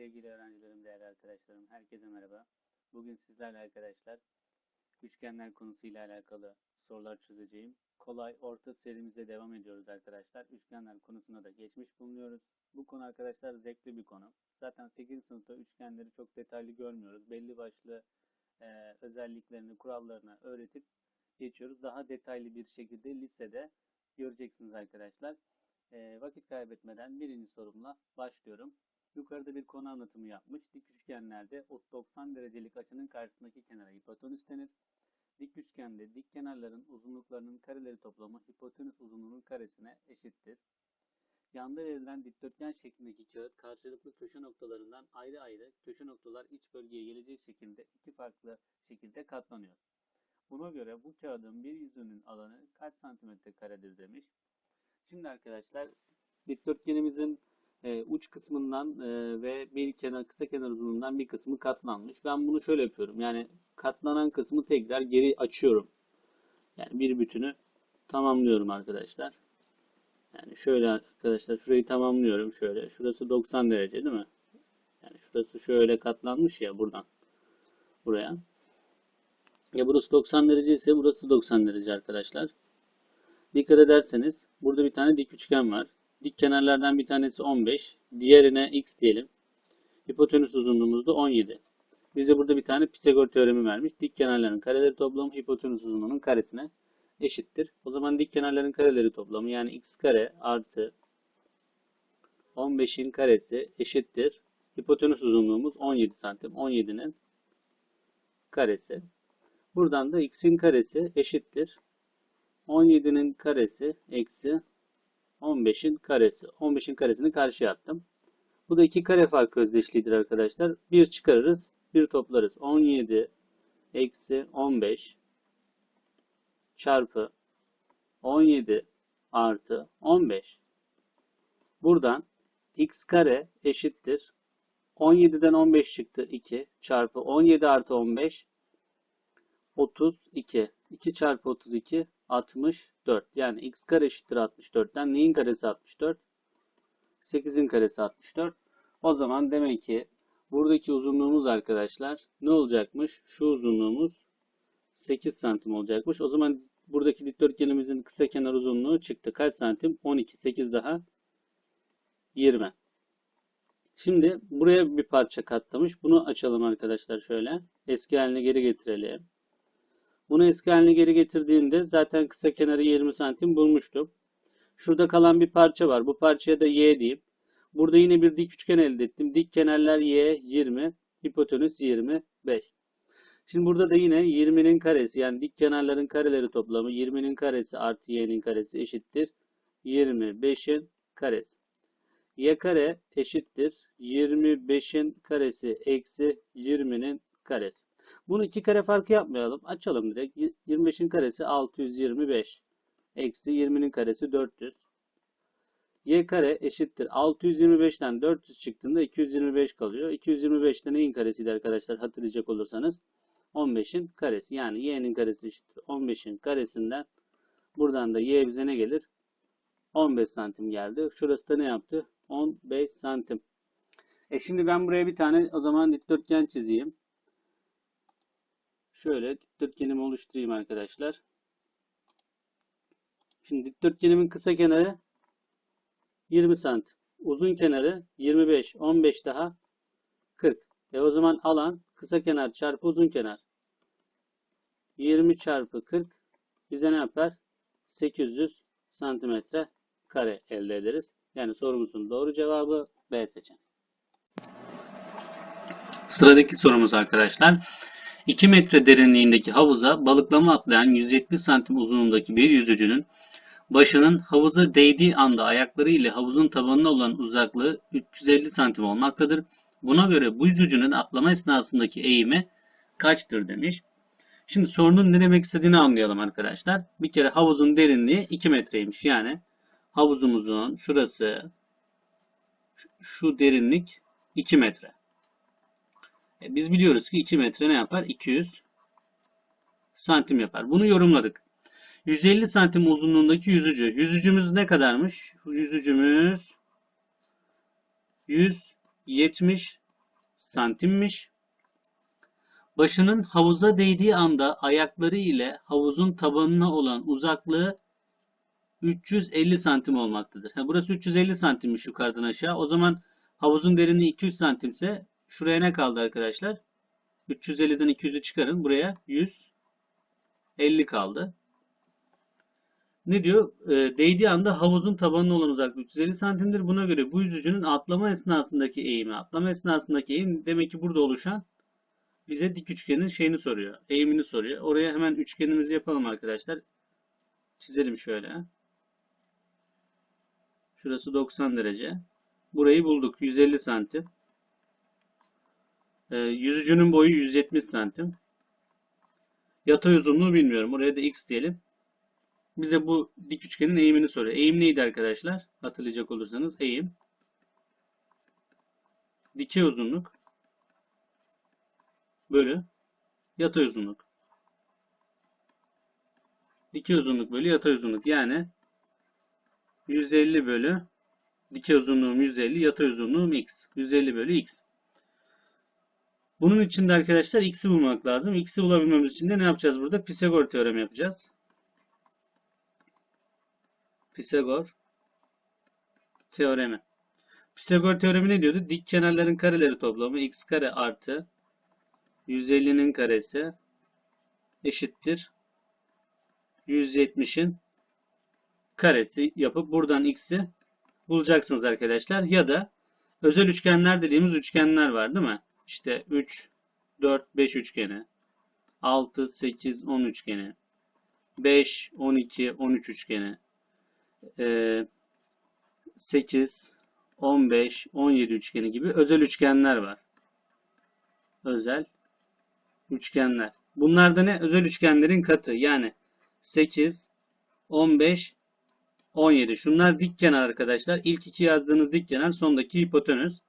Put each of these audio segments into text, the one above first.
sevgili öğrencilerim, değerli arkadaşlarım, herkese merhaba. Bugün sizlerle arkadaşlar üçgenler konusuyla alakalı sorular çözeceğim. Kolay orta serimize devam ediyoruz arkadaşlar. Üçgenler konusuna da geçmiş bulunuyoruz. Bu konu arkadaşlar zevkli bir konu. Zaten 8. sınıfta üçgenleri çok detaylı görmüyoruz. Belli başlı e, özelliklerini, kurallarını öğretip geçiyoruz. Daha detaylı bir şekilde lisede göreceksiniz arkadaşlar. E, vakit kaybetmeden birinci sorumla başlıyorum. Yukarıda bir konu anlatımı yapmış. Dik üçgenlerde 90 derecelik açının karşısındaki kenara hipotenüs denir. Dik üçgende dik kenarların uzunluklarının kareleri toplamı hipotenüs uzunluğunun karesine eşittir. Yanda verilen dikdörtgen şeklindeki kağıt karşılıklı köşe noktalarından ayrı ayrı köşe noktalar iç bölgeye gelecek şekilde iki farklı şekilde katlanıyor. Buna göre bu kağıdın bir yüzünün alanı kaç santimetre karedir demiş. Şimdi arkadaşlar dikdörtgenimizin e, uç kısmından e, ve bir kenar kısa kenar uzunluğundan bir kısmı katlanmış. Ben bunu şöyle yapıyorum. Yani katlanan kısmı tekrar geri açıyorum. Yani bir bütünü tamamlıyorum arkadaşlar. Yani şöyle arkadaşlar şurayı tamamlıyorum şöyle. Şurası 90 derece değil mi? Yani şurası şöyle katlanmış ya buradan buraya. Ya burası 90 derece ise burası 90 derece arkadaşlar. Dikkat ederseniz burada bir tane dik üçgen var. Dik kenarlardan bir tanesi 15. Diğerine x diyelim. Hipotenüs uzunluğumuz da 17. Bize burada bir tane Pisagor teoremi vermiş. Dik kenarların kareleri toplamı hipotenüs uzunluğunun karesine eşittir. O zaman dik kenarların kareleri toplamı yani x kare artı 15'in karesi eşittir. Hipotenüs uzunluğumuz 17 santim. 17'nin karesi. Buradan da x'in karesi eşittir. 17'nin karesi eksi 15'in karesi. 15'in karesini karşıya attım. Bu da iki kare farkı özdeşliğidir arkadaşlar. Bir çıkarırız, bir toplarız. 17 eksi 15 çarpı 17 artı 15. Buradan x kare eşittir. 17'den 15 çıktı 2 çarpı 17 artı 15 32. 2 çarpı 32 64. Yani x kare eşittir 64'ten neyin karesi 64? 8'in karesi 64. O zaman demek ki buradaki uzunluğumuz arkadaşlar ne olacakmış? Şu uzunluğumuz 8 santim olacakmış. O zaman buradaki dikdörtgenimizin kısa kenar uzunluğu çıktı. Kaç santim? 12. 8 daha 20. Şimdi buraya bir parça katlamış. Bunu açalım arkadaşlar şöyle. Eski haline geri getirelim. Bunu eski haline geri getirdiğimde zaten kısa kenarı 20 santim bulmuştum. Şurada kalan bir parça var. Bu parçaya da y diyeyim. Burada yine bir dik üçgen elde ettim. Dik kenarlar y 20, hipotenüs 25. Şimdi burada da yine 20'nin karesi yani dik kenarların kareleri toplamı 20'nin karesi artı y'nin karesi eşittir. 25'in karesi. y kare eşittir. 25'in karesi eksi 20'nin karesi. Bunu iki kare farkı yapmayalım. Açalım direkt. 25'in karesi 625. Eksi 20'nin karesi 400. Y kare eşittir. 625'ten 400 çıktığında 225 kalıyor. 225'te neyin karesiydi arkadaşlar hatırlayacak olursanız? 15'in karesi. Yani y'nin karesi eşittir. 15'in karesinden buradan da y bize ne gelir? 15 santim geldi. Şurası da ne yaptı? 15 santim. E şimdi ben buraya bir tane o zaman dikdörtgen çizeyim. Şöyle dikdörtgenimi oluşturayım arkadaşlar. Şimdi dikdörtgenimin kısa kenarı 20 santim. Uzun kenarı 25. 15 daha 40. E o zaman alan kısa kenar çarpı uzun kenar. 20 çarpı 40 bize ne yapar? 800 santimetre kare elde ederiz. Yani sorumuzun doğru cevabı B seçeneği. Sıradaki sorumuz arkadaşlar. 2 metre derinliğindeki havuza balıklama atlayan 170 santim uzunluğundaki bir yüzücünün başının havuza değdiği anda ayakları ile havuzun tabanına olan uzaklığı 350 santim olmaktadır. Buna göre bu yüzücünün atlama esnasındaki eğimi kaçtır demiş. Şimdi sorunun ne demek istediğini anlayalım arkadaşlar. Bir kere havuzun derinliği 2 metreymiş. Yani havuzumuzun şurası şu derinlik 2 metre. E, biz biliyoruz ki 2 metre ne yapar? 200 santim yapar. Bunu yorumladık. 150 santim uzunluğundaki yüzücü. Yüzücümüz ne kadarmış? Yüzücümüz 170 santimmiş. Başının havuza değdiği anda ayakları ile havuzun tabanına olan uzaklığı 350 santim olmaktadır. Burası 350 santimmiş yukarıdan aşağı. O zaman havuzun derinliği 200 santimse şuraya ne kaldı arkadaşlar? 350'den 200'ü çıkarın. Buraya 150 kaldı. Ne diyor? E, değdiği anda havuzun tabanına olan uzaklık 350 santimdir. Buna göre bu yüzücünün atlama esnasındaki eğimi. Atlama esnasındaki eğim demek ki burada oluşan bize dik üçgenin şeyini soruyor. Eğimini soruyor. Oraya hemen üçgenimizi yapalım arkadaşlar. Çizelim şöyle. Şurası 90 derece. Burayı bulduk. 150 santim. Ee, yüzücünün boyu 170 santim. Yatay uzunluğu bilmiyorum. Oraya da x diyelim. Bize bu dik üçgenin eğimini soruyor. Eğim neydi arkadaşlar? Hatırlayacak olursanız eğim dikey uzunluk bölü yatay uzunluk. Dikey uzunluk bölü yatay uzunluk. Yani 150 bölü dikey uzunluğum 150, yatay uzunluğum x. 150 bölü x. Bunun için de arkadaşlar x'i bulmak lazım. X'i bulabilmemiz için de ne yapacağız burada? Pisagor teoremi yapacağız. Pisagor teoremi. Pisagor teoremi ne diyordu? Dik kenarların kareleri toplamı x kare artı 150'nin karesi eşittir 170'in karesi yapıp buradan x'i bulacaksınız arkadaşlar. Ya da özel üçgenler dediğimiz üçgenler var değil mi? İşte 3, 4, 5 üçgeni, 6, 8, 10 üçgeni, 5, 12, 13 üçgeni, 8, 15, 17 üçgeni gibi özel üçgenler var. Özel üçgenler. Bunlar da ne? Özel üçgenlerin katı. Yani 8, 15, 17. Şunlar dik kenar arkadaşlar. İlk iki yazdığınız dik kenar, sondaki hipotenüs.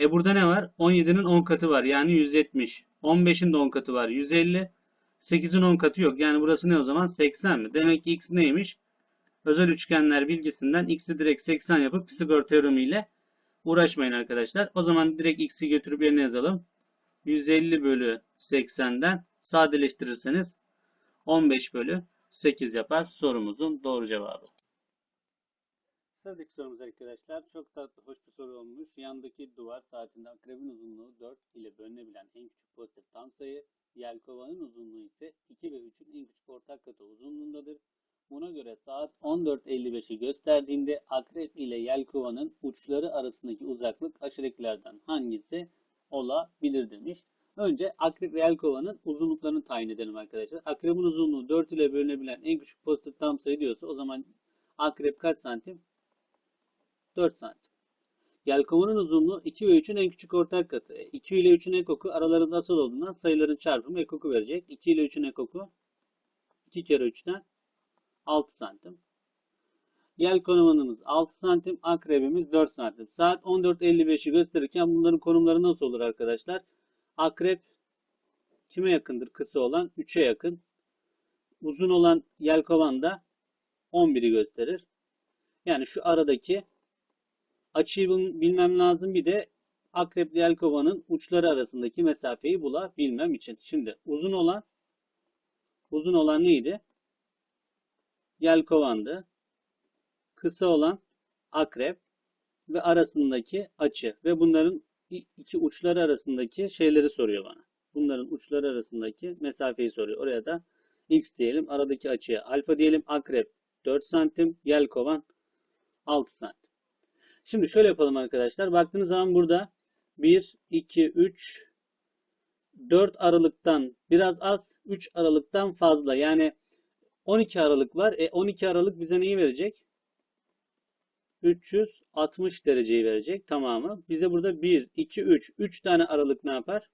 E burada ne var? 17'nin 10 katı var. Yani 170. 15'in de 10 katı var. 150. 8'in 10 katı yok. Yani burası ne o zaman? 80 mi? Demek ki x neymiş? Özel üçgenler bilgisinden x'i direkt 80 yapıp Pisagor teoremi ile uğraşmayın arkadaşlar. O zaman direkt x'i götürüp yerine yazalım. 150 bölü 80'den sadeleştirirseniz 15 bölü 8 yapar sorumuzun doğru cevabı. Sıradaki sorumuz arkadaşlar çok tatlı hoş bir soru olmuş. Yandaki duvar saatinde akrebin uzunluğu 4 ile bölünebilen en küçük pozitif tam sayı. Yelkovanın uzunluğu ise 2 ve 3'ün en küçük ortak katı uzunluğundadır. Buna göre saat 14.55'i gösterdiğinde akrep ile yelkovanın uçları arasındaki uzaklık aşağıdakilerden hangisi olabilir demiş. Önce akrep ve yelkovanın uzunluklarını tayin edelim arkadaşlar. Akrebin uzunluğu 4 ile bölünebilen en küçük pozitif tam sayı diyorsa o zaman akrep kaç santim? 4 santim. Yelkovanın uzunluğu 2 ve 3'ün en küçük ortak katı. 2 ile 3'ün ekoku aralarında asal olduğundan sayıların çarpımı ekoku verecek. 2 ile 3'ün ekoku 2 kere 3'ten 6 santim. Yelkovanımız 6 santim, akrebimiz 4 santim. Saat 14.55'i gösterirken bunların konumları nasıl olur arkadaşlar? Akrep kime yakındır? Kısa olan 3'e yakın. Uzun olan yelkovan da 11'i gösterir. Yani şu aradaki açıyı bilmem lazım. Bir de akrep ile yelkovanın uçları arasındaki mesafeyi bulabilmem için. Şimdi uzun olan uzun olan neydi? Yelkovandı. Kısa olan akrep ve arasındaki açı ve bunların iki uçları arasındaki şeyleri soruyor bana. Bunların uçları arasındaki mesafeyi soruyor. Oraya da x diyelim. Aradaki açıya alfa diyelim. Akrep 4 santim. Yelkovan 6 santim. Şimdi şöyle yapalım arkadaşlar. Baktığınız zaman burada 1, 2, 3, 4 aralıktan biraz az, 3 aralıktan fazla. Yani 12 aralık var. E 12 aralık bize neyi verecek? 360 dereceyi verecek tamamı. Bize burada 1, 2, 3. 3 tane aralık ne yapar?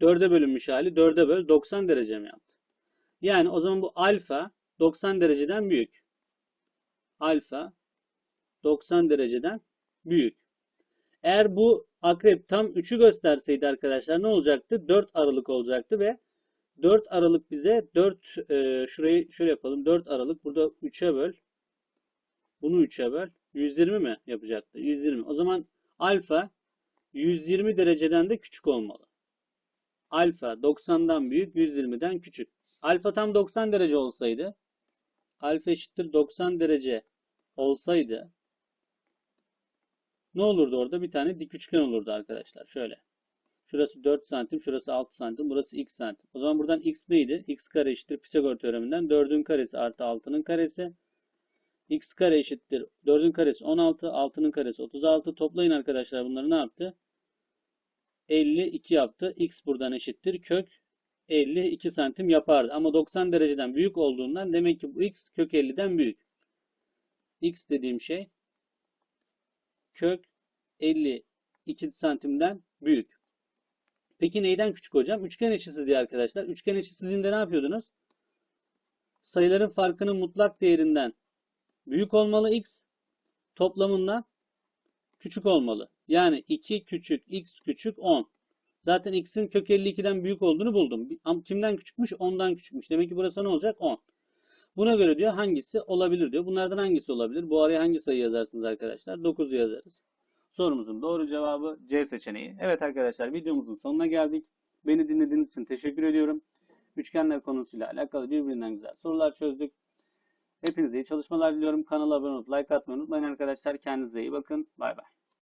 4'e bölünmüş hali 4'e böl 90 derece mi yaptı? Yani o zaman bu alfa 90 dereceden büyük. Alfa 90 dereceden büyük. Eğer bu akrep tam 3'ü gösterseydi arkadaşlar ne olacaktı? 4 aralık olacaktı ve 4 aralık bize 4 e, şurayı şöyle yapalım. 4 aralık burada 3'e böl. Bunu 3'e böl. 120 mi yapacaktı? 120. O zaman alfa 120 dereceden de küçük olmalı. Alfa 90'dan büyük, 120'den küçük. Alfa tam 90 derece olsaydı, alfa eşittir 90 derece olsaydı ne olurdu orada? Bir tane dik üçgen olurdu arkadaşlar. Şöyle. Şurası 4 santim, şurası 6 santim, burası x santim. O zaman buradan x neydi? x kare eşittir Pisagor teoreminden 4'ün karesi artı 6'nın karesi. x kare eşittir 4'ün karesi 16, 6'nın karesi 36. Toplayın arkadaşlar bunları ne yaptı? 52 yaptı. x buradan eşittir kök 52 santim yapardı. Ama 90 dereceden büyük olduğundan demek ki bu x kök 50'den büyük. x dediğim şey kök 52 santimden büyük. Peki neyden küçük hocam? Üçgen eşitsizliği arkadaşlar. Üçgen eşitsizliğinde ne yapıyordunuz? Sayıların farkının mutlak değerinden büyük olmalı x, toplamından küçük olmalı. Yani 2 küçük, x küçük 10. Zaten x'in kök 52'den büyük olduğunu buldum. Kimden küçükmüş? 10'dan küçükmüş. Demek ki burası ne olacak? 10. Buna göre diyor hangisi olabilir diyor. Bunlardan hangisi olabilir? Bu araya hangi sayı yazarsınız arkadaşlar? 9'u yazarız. Sorumuzun doğru cevabı C seçeneği. Evet arkadaşlar videomuzun sonuna geldik. Beni dinlediğiniz için teşekkür ediyorum. Üçgenler konusuyla alakalı birbirinden güzel sorular çözdük. Hepinize iyi çalışmalar diliyorum. Kanala abone olup like atmayı unutmayın arkadaşlar. Kendinize iyi bakın. Bay bay.